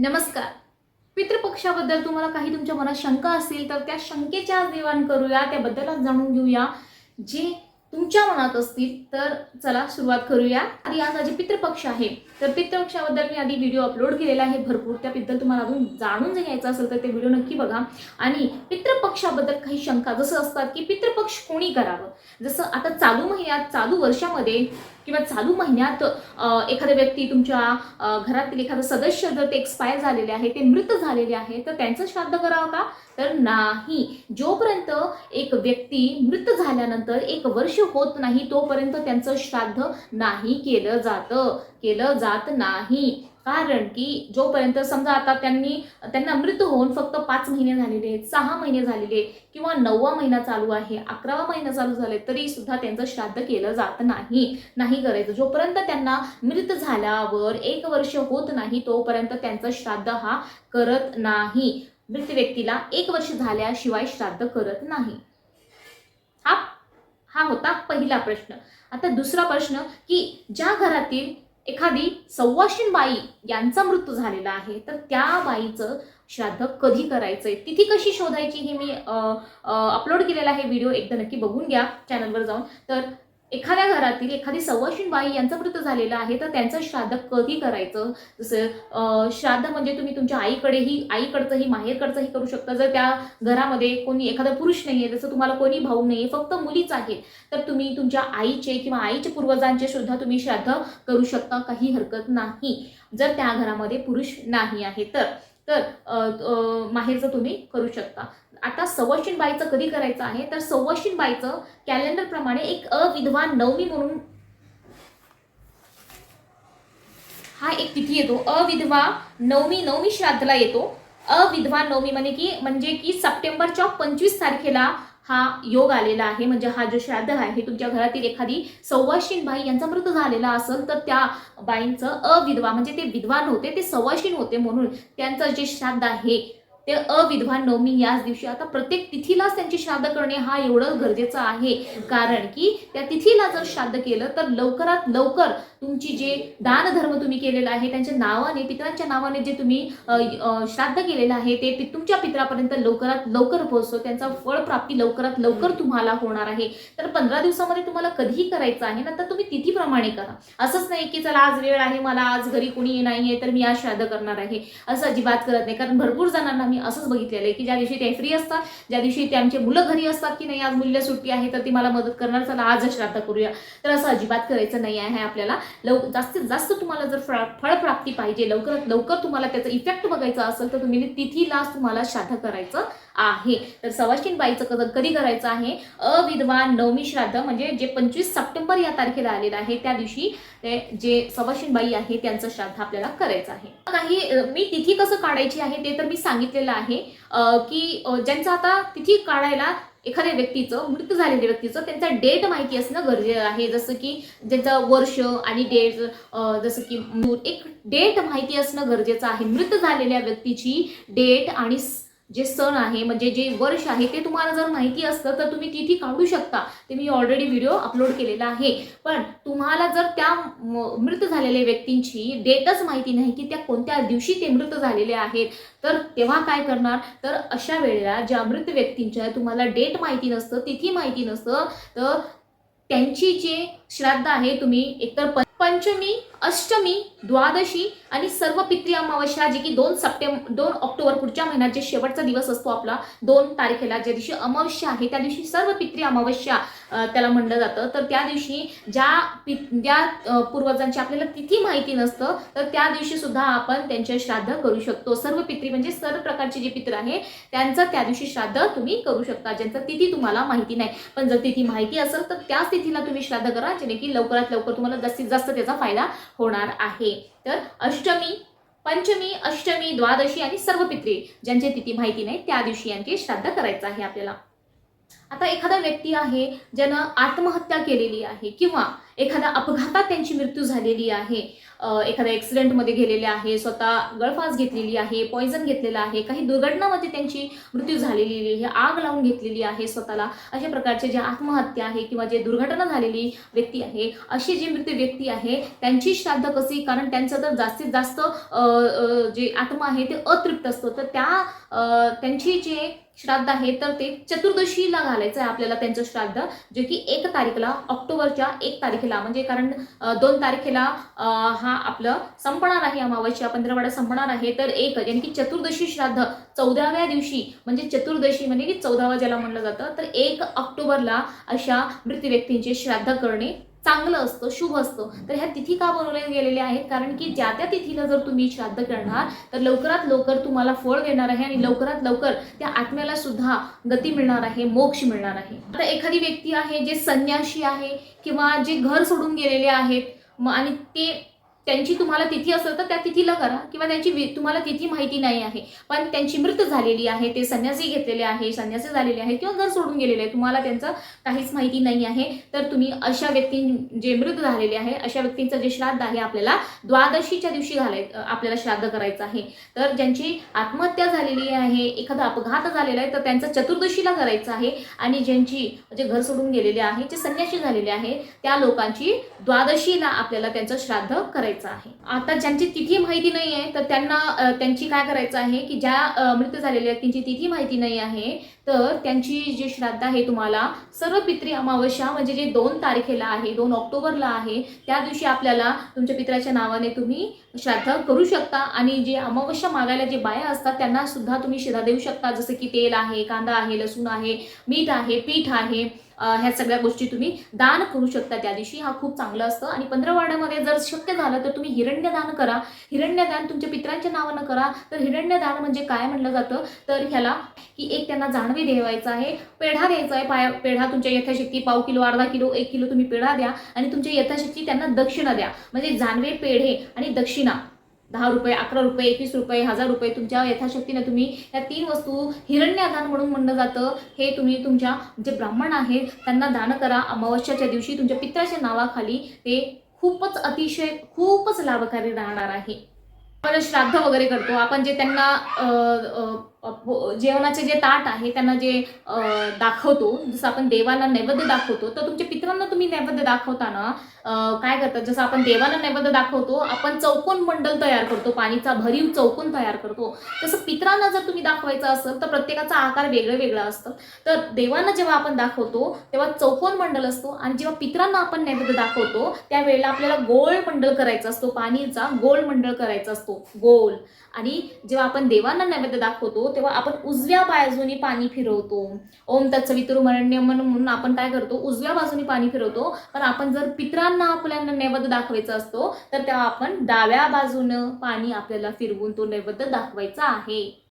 नमस्कार. पितृपक्षाबद्दल तुम्हाला काही तुमच्या मनात शंका असतील तर त्या शंकेच्या देवाण निवारण करूया त्याबद्दल आज जाणून घेऊया. जे तुमच्या मनात असतील तर चला सुरुवात करूया. आधी आज माझे पितृपक्ष आहे. तर पितृपक्षाबद्दल मी आधी व्हिडिओ अपलोड केलेला आहे भरपूर. त्याबद्दल तुम्हाला अजून जाणून जर घ्यायचं असेल तर ते व्हिडिओ नक्की बघा. आणि पितृपक्षाबद्दल काही शंका जसं असतात की पितृपक्ष कोणी करावं? जसं आता चालू महिन्यात चालू वर्षामध्ये किंवा चालू महिन्यात एखादा व्यक्ती तुमच्या घरातील एखादं सदस्य जर ते एक्सपायर झालेले आहे ते मृत झालेले आहे तर त्यांचं श्राद्ध करावं का? तर नाही. जोपर्यंत एक व्यक्ती मृत झाल्यानंतर एक वर्ष होत नाही तोपर्यंत त्यांचं श्राद्ध नाही केलं जातं. केलं जात नाही. कारण की जोपर्यंत समजा आता त्यांनी त्यांना मृत होऊन फक्त पाच महिने झालेले आहेत सहा महिने झालेले आहेत किंवा नववा महिना चालू आहे अकरावा महिना चालू झाले तरी सुद्धा त्यांचं श्राद्ध केलं जात नाही नाही करायचं. जोपर्यंत त्यांना मृत झाल्यावर एक वर्ष होत नाही तोपर्यंत त्यांचं श्राद्ध हा करत नाही. मृत व्यक्तीला एक वर्ष झाल्याशिवाय श्राद्ध करत नाही. हा हा होता पहिला प्रश्न. आता दुसरा प्रश्न की ज्या घरातील एखादी सव्वाशीन बाई यांचा मृत्यू झालेला आहे तर त्या बाईचं श्राद्ध कधी करायचंय? तिथी कशी शोधायची हे मी अपलोड केलेला आहे व्हिडिओ एकदा नक्की बघून घ्या चॅनलवर जाऊन. तर एखाद्या घरातील एखादी सव्वाशीन बाई यांचा मृत्यू झालेला आहे तर त्यांचं श्राद्ध कधी करायचं? जसं श्राद्ध म्हणजे तुम्ही तुमच्या आईकडेही आईकडचंही माहेरकडचंही करू शकता. जर त्या घरामध्ये कोणी एखादा पुरुष नाही आहे जसं तुम्हाला कोणी भाऊ नाही आहे फक्त मुलीच आहेत तर तुम्ही तुमच्या आईचे किंवा आईच्या पूर्वजांचे सुद्धा तुम्ही श्राद्ध करू शकता काही हरकत नाही. जर त्या घरामध्ये पुरुष नाही आहे तर तर माहेरचं तुम्ही करू शकता. आता सव्वाशीन बाईचं कधी करायचं आहे? तर सव्वाशीन बाईचं कॅलेंडरप्रमाणे एक अविधवा नवमी म्हणून हा एक तिथी येतो. अविधवा नवमी नवमी श्राद्धला येतो. अविधवा नवमी म्हणजे की म्हणजे की सप्टेंबरच्या पंचवीस तारखेला हा योग आलेला आहे. म्हणजे हा जो श्राद्ध आहे तुमच्या घरातील एखादी सव्वाशीन बाई यांचा मृत्यू झालेला असेल तर त्या बाईंचं अविधवा म्हणजे ते विद्वान होते ते सव्वाशीन होते म्हणून त्यांचं जे श्राद्ध आहे ते अविधवा नवमी याच दिवशी. आता प्रत्येक तिथीलाच त्यांची श्राद्ध करणे हा एवढं गरजेचं आहे. कारण की त्या तिथीला जर श्राद्ध केलं तर लवकरात लवकर तुमची जे दानधर्म तुम्ही केलेला आहे त्यांच्या नावाने पितरांच्या नावाने जे तुम्ही श्राद्ध केलेलं आहे ते तुमच्या पितरापर्यंत लवकरात लवकर पोहोचतो. त्यांचा फळ प्राप्ती लवकरात लवकर तुम्हाला होणार आहे. तर पंधरा दिवसामध्ये तुम्हाला कधीही करायचं आहे ना तर तुम्ही तिथीप्रमाणे करा. असंच नाही की चला आज वेळ आहे मला आज घरी कोणी नाही आहे तर मी आज श्राद्ध करणार आहे. असं अजिबात करत नाही. कारण भरपूर जणांना मी असंच बघितलेलं आहे की ज्या दिवशी ते फ्री असतात ज्या दिवशी त्यांचे मुलं घरी असतात की नाही आज मूल्य सुट्टी आहे तर ती मला मदत करणार चला आज श्राद्ध करूया. तर असं अजिबात करायचं नाही आहे आपल्याला. लव जास्तीत जास्त तुम्हाला जर फळ फळप्राप्ती पाहिजे लवकरात लवकर तुम्हाला त्याचा इफेक्ट बघायचा असेल तर तुम्ही तिथीला तुम्हाला श्राद्ध करायचं आहे. तर सवाशिन बाईचं कधी कधी करायचं आहे? अविधवा नवमी श्राद्ध म्हणजे जे पंचवीस सप्टेंबर या तारखेला आलेलं आहे त्या दिवशी जे सवाशिन बाई आहे त्यांचं श्राद्ध आपल्याला करायचं आहे. काही मी तिथी कसं काढायची आहे ते तर मी सांगितलेलं आहे. की ज्यांचं आता तिथी काढायला एखाद्या व्यक्तीचं मृत्यू झालेल्या व्यक्तीचं त्यांचा डेट माहिती असणं गरजेचं आहे. जसं की त्यांचं वर्ष आणि डेट जसं की एक डेट माहिती असणं गरजेचं आहे. मृत झालेल्या व्यक्तीची डेट आणि जे सण आहे म्हणजे जे वर्ष आहे ते तुम्हाला जर माहिती असतं तर तुम्ही तिथी काढू शकता. ते मी ऑलरेडी व्हिडिओ अपलोड केलेला आहे. पण तुम्हाला जर त्या मृत झालेल्या व्यक्तींची डेटच माहिती नाही की त्या कोणत्या दिवशी ते मृत झालेले आहेत तर तेव्हा काय करणार? तर अशा वेळेला ज्या मृत व्यक्तींच्या तुम्हाला डेट माहिती नसतं तिथी माहिती नसतं तर त्यांची जे श्राद्ध आहे तुम्ही एकतर पंचमी अष्टमी द्वादशी आणि सर्व पितृ अमावस्या जे की दोन सप्टेंबर दोन ऑक्टोबर पुढच्या महिन्यात जे शेवटचा दिवस असतो आपला दोन तारखेला ज्या दिवशी अमावस्या आहे त्या दिवशी सर्व पितृ अमावस्या त्याला म्हणलं जातं. तर त्या दिवशी ज्या पि ज्या पूर्वजांची आपल्याला तिथी माहिती नसतं तर त्या दिवशी सुद्धा आपण त्यांचे श्राद्ध करू शकतो. सर्व पितृ म्हणजे सर्व प्रकारचे जे पित्र आहे त्यांचं त्या दिवशी श्राद्ध तुम्ही करू शकता ज्यांचं तिथी तुम्हाला माहिती नाही. पण जर तिथी माहिती असेल तर त्याच तिथीला तुम्ही श्राद्ध करा जेणे की लवकरात लवकर तुम्हाला जास्तीत जास्त त्याचा फायदा होणार आहे. तर अष्टमी पंचमी अष्टमी द्वादशी आणि सर्व पित्री ज्यांची तिथी माहिती नाही त्या दिवशी यांची श्राद्ध करायचं आहे आपल्याला. आता एखादा व्यक्ती आहे ज्यानं आत्महत्या केलेली आहे किंवा एखाद्या अपघातात त्यांची मृत्यू झालेली आहे एखाद्या ॲक्सिडेंटमध्ये गेलेले आहे स्वतः गळफास घेतलेली आहे पॉयझन घेतलेलं आहे काही दुर्घटनामध्ये त्यांची मृत्यू झालेली आहे आग लावून घेतलेली आहे स्वतःला अशा प्रकारचे जे आत्महत्या आहे किंवा जे दुर्घटना झालेली व्यक्ती आहे अशी जी मृत्यू व्यक्ती आहे त्यांची श्राद्ध कशी? कारण त्यांचं तर जास्तीत जास्त जे आत्मा आहे ते अतृप्त असतो. तर त्या त्यांची जे श्राद्ध आहे तर ते चतुर्दशीला घालायचं आहे आपल्याला त्यांचं श्राद्ध जे की एक तारीखला ऑक्टोबरच्या एक तारखेला म्हणजे कारण दोन तारखेला हा आपलं संपणार आहे अमावस्या पंधरवाडा संपणार आहे. तर एक यानी की चतुर्दशी श्राद्ध चौदाव्या दिवशी म्हणजे चतुर्दशी म्हणजे की चौदावा ज्याला म्हणलं जातं तर एक ऑक्टोबरला अशा मृत व्यक्तींचे श्राद्ध करणे चांगलं असतं शुभ असतं. तर ह्या तिथी का बनवल्या गेलेल्या आहेत? कारण की ज्या त्या तिथीला जर तुम्ही श्राद्ध करणार तर लवकरात लवकर तुम्हाला फळ देणार आहे आणि लवकरात लवकर त्या आत्म्याला सुद्धा गती मिळणार आहे मोक्ष मिळणार आहे. आता एखादी व्यक्ती आहे जे संन्याशी आहे किंवा जे घर सोडून गेलेले आहेत मग आणि ते त्यांची तुम्हाला तिथी असेल तर त्या तिथीला करा किंवा त्यांची तुम्हाला तिथी माहिती नाही आहे. पण त्यांची मृत झालेली आहे ते संन्यासी घेतलेले आहे संन्यासी झालेले आहे किंवा घर सोडून गेलेले आहे तुम्हाला त्यांचं काहीच माहिती नाही आहे. तर तुम्ही अशा व्यक्ती जे मृत झालेले आहे अशा व्यक्तींचं जे श्राद्ध आहे आपल्याला द्वादशीच्या दिवशी घालाय आपल्याला श्राद्ध करायचं आहे. तर ज्यांची आत्महत्या झालेली आहे एखादा अपघात झालेला आहे तर त्यांचं चतुर्दशीला करायचं आहे. आणि ज्यांची जे घर सोडून गेलेले आहे जे संन्यासी झालेले आहे त्या लोकांची द्वादशीला आपल्याला त्यांचं श्राद्ध करायचं आहे. आता ज्यांची तिथी माहिती नाही आहे तर त्यांना त्यांची काय करायचं आहे की ज्या मृत्यू मृत झालेल्या आहेत त्यांची तिथी माहिती नाही आहे तर त्यांची जी श्राद्ध आहे तुम्हाला सर्व पित्री अमावस्या म्हणजे जे दोन तारखेला आहे दोन ऑक्टोबरला आहे त्या दिवशी आपल्याला तुमच्या पित्राच्या नावाने तुम्ही श्राद्ध करू शकता आणि जे अमावस्या मागायला जे बाया असतात त्यांना सुद्धा तुम्ही शिधा देऊ शकता. जसं की तेल आहे कांदा आहे लसूण आहे मीठ आहे पीठ आहे ह्या सगळ्या गोष्टी तुम्ही दान करू शकता त्या दिवशी. हा खूप चांगलं असतं. आणि पंधरवाड्यामध्ये जर शक्य झालं तर तुम्ही हिरण्यदान करा. हिरण्यदान तुमच्या पित्रांच्या नावानं करा. तर हिरण्यदान म्हणजे काय म्हणलं जातं? तर ह्याला की एक त्यांना जाणवे देवायचं आहे पेढा द्यायचा आहे. पाया पेढा तुमच्या यथाशक्ती पाव किलो अर्धा किलो एक किलो तुम्ही पेढा द्या आणि तुमच्या यथाशक्ती त्यांना दक्षिणा द्या. म्हणजे जानवे पेढे आणि दक्षिणा. दहा रुपये अकरा रुपये एकवीस रुपये हजार रुपये तुमच्या यथाशक्तीने तुम्ही या तीन वस्तू हिरण्यादान म्हणून म्हणलं जातं. हे तुम्ही तुमच्या जे ब्राह्मण आहेत त्यांना दान करा. अमावस्याच्या दिवशी तुमच्या पित्राच्या नावाखाली ते खूपच अतिशय खूपच लाभकारी राहणार आहे. आपण श्राद्ध वगैरे करतो. आपण जे त्यांना जेवणाचे जे ताट आहे त्यांना जे दाखवतो जसं आपण देवाला नैवेद्य दाखवतो तर तुमच्या पित्रांना तुम्ही नैवेद्य दाखवताना काय करतात? जसं आपण देवाला नैवेद्य दाखवतो आपण चौकोन मंडल तयार करतो पाणीचा भरीव चौकोन तयार करतो. तसं पित्रांना जर तुम्ही दाखवायचं असेल तर प्रत्येकाचा आकार वेगळं वेगळा असतं. तर देवांना जेव्हा आपण दाखवतो तेव्हा चौकोन मंडल असतो आणि जेव्हा पित्रांना आपण नैवेद्य दाखवतो त्यावेळेला आपल्याला गोल मंडल करायचा असतो पाणीचा गोल मंडळ करायचा असतो गोल. आणि जेव्हा आपण देवांना नैवेद्य दाखवतो तेव्हा आपण उजव्या बाजूने पाणी फिरवतो. ओम तत्सवितुर्मरण्य म्हणून आपण काय करतो? उजव्या बाजूने पाणी फिरवतो. पण आपण जर पित्रांना आपल्याला नैवेद्य दाखवायचा असतो तर तेव्हा आपण डाव्या बाजूनं पाणी आपल्याला फिरवून तो नैवेद्य दाखवायचा आहे.